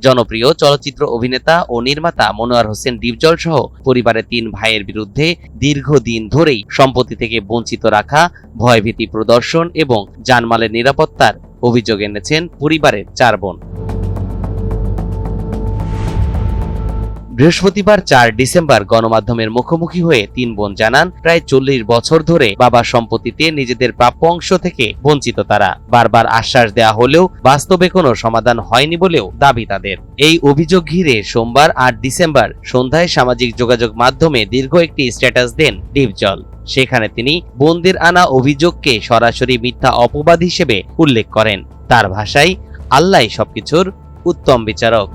জনপ্রিয় চলচ্চিত্র অভিনেতা ও নির্মাতা মনোয়ার হোসেন ডিপজল সহ পরিবারের তিন ভাইয়ের বিরুদ্ধে দীর্ঘদিন ধরেই সম্পত্তি থেকে বঞ্চিত রাখা, ভয়ভীতি প্রদর্শন এবং জানমালের নিরাপত্তার অভিযোগ এনেছেন পরিবারের চার বোন। বৃহস্পতিবার চার ডিসেম্বর গণমাধ্যমের মুখোমুখি হয়ে তিন বোন জানান, প্রায় চল্লিশ বছর ধরে বাবার সম্পত্তিতে নিজেদের প্রাপ্য অংশ থেকে বঞ্চিত তারা। বারবার আশ্বাস দেওয়া হলেও বাস্তবে কোনো সমাধান হয়নি বলেও দাবি তাদের। এই অভিযোগ ঘিরে সোমবার আট ডিসেম্বর সন্ধ্যায় সামাজিক যোগাযোগ মাধ্যমে দীর্ঘ একটি স্ট্যাটাস দেন ডিপজল। সেখানে তিনি বোনদের আনা অভিযোগকে সরাসরি মিথ্যা অপবাদ হিসেবে উল্লেখ করেন। তার ভাষায় আল্লাহ সবকিছুর উত্তম বিচারক।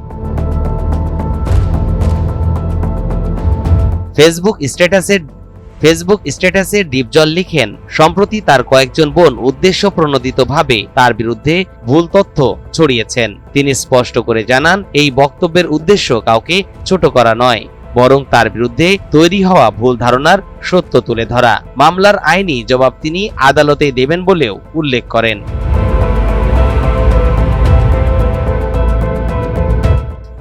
ফেসবুক স্ট্যাটাসে ফেসবুক স্ট্যাটাসে ডিপজল লিখেন, সম্প্রতি তার কয়েকজন বোন উদ্দেশ্য প্রণোদিতভাবে তার বিরুদ্ধে ভুল তথ্য ছড়িয়েছেন। তিনি স্পষ্ট করে জানান, এই বক্তব্যের উদ্দেশ্য কাউকে ছোট করা নয়, বরং তার বিরুদ্ধে তৈরি হওয়া ভুল ধারণার সত্য তুলে ধরা। মামলার আইনি জবাব তিনি আদালতে দেবেন বলেও উল্লেখ করেন।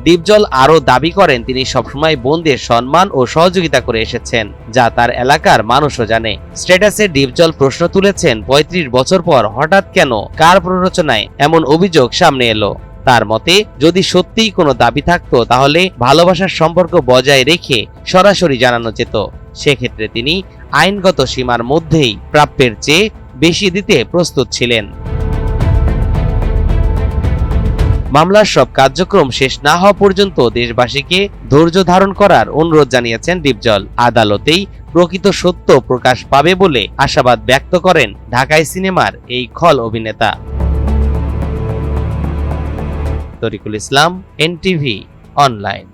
দীপজল আরও দাবি করেন, তিনি সবসময় বোনদের সম্মান ও সহযোগিতা করে এসেছেন, যা তার এলাকার মানুষও জানে। স্ট্যাটাসে ডিপজল প্রশ্ন তুলেছেন ৩৫ বছর পর হঠাৎ কেন, কার প্ররোচনায় এমন অভিযোগ সামনে এলো? তার মতে, যদি সত্যিই কোনো দাবি থাকতো, তাহলে ভালোবাসার সম্পর্ক বজায় রেখে সরাসরি জানানো যেত। সেক্ষেত্রে তিনি আইনগত সীমার মধ্যেই প্রাপ্যের চেয়ে বেশি দিতে প্রস্তুত ছিলেন। মামলার সব কার্যক্রম শেষ না হওয়া পর্যন্ত দেশবাসীকে ধৈর্য ধারণ করার অনুরোধ জানিয়েছেন ডিপজল। আদালতেই প্রকৃত সত্য প্রকাশ পাবে বলে আশাবাদ ব্যক্ত করেন ঢাকায় সিনেমার এই খল অভিনেতা। Tarikul Islam, NTV, online.